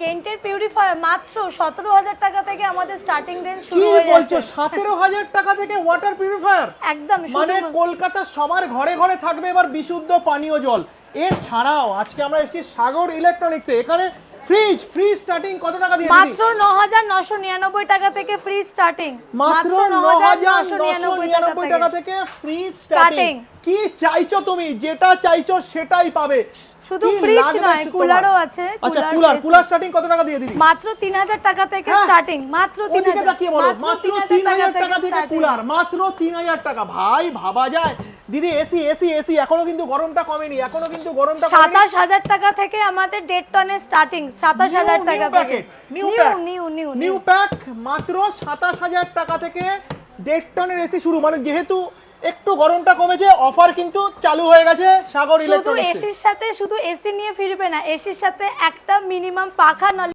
কেন্টের purifier মাত্র সতেরো হাজার টাকা থেকে আমাদের স্টার্টিং রেঞ্জ শুরু হয়ে যাচ্ছে। সতেরো হাজার টাকা থেকে ওয়াটার পিউরিফায়ার একদম মানে কলকাতা সবার ঘরে ঘরে থাকবে এবার বিশুদ্ধ পানীয় জল। এছাড়াও আজকে আমরা এসেছি সাগর ইলেকট্রনিক্সে এখানে ফ্রিজ ফ্রিজ স্টার্টিং কত টাকা দিয়ে মাত্র ন হাজার নশো নিরানব্বই টাকা থেকে ফ্রি স্টার্টিং মাত্র ন হাজার নশো নিরানব্বই টাকা থেকে ফ্রিজ স্টার্টিং কি চাইছো তুমি? যেটা চাইছো সেটাই পাবে। শুধু লাগবে নয়, cooler-ও আছে, আচ্ছা কুলার কুলার স্টার্টিং কত টাকা দিয়ে দিদি মাত্র তিন হাজার টাকা থেকে হ্যাঁ, স্টার্টিং মাত্র ওদিকে হাজার তাকিয়ে বলো মাত্র তিন হাজার টাকা থেকে কুলার মাত্র তিন হাজার টাকা। ভাই ভাবা যায়। দিদি এসি এসি এসি এখনও কিন্তু গরমটা কমেনি এখনও কিন্তু গরমটা সাতাশ হাজার টাকা থেকে আমাদের দেড় টনের স্টার্টিং সাতাশ হাজার টাকা থেকে। New new new new pack মাত্র সাতাশ হাজার টাকা থেকে দেড় টনের এসি শুরু। মানে যেহেতু একটু গরমটা কমেছে অফার কিন্তু চালু হয়ে গেছে সাগর শুধু ইলেকট্রনিক্স এসির সাথে শুধু এসি নিয়ে ফিরবে না এসির সাথে একটা মিনিমাম পাখা না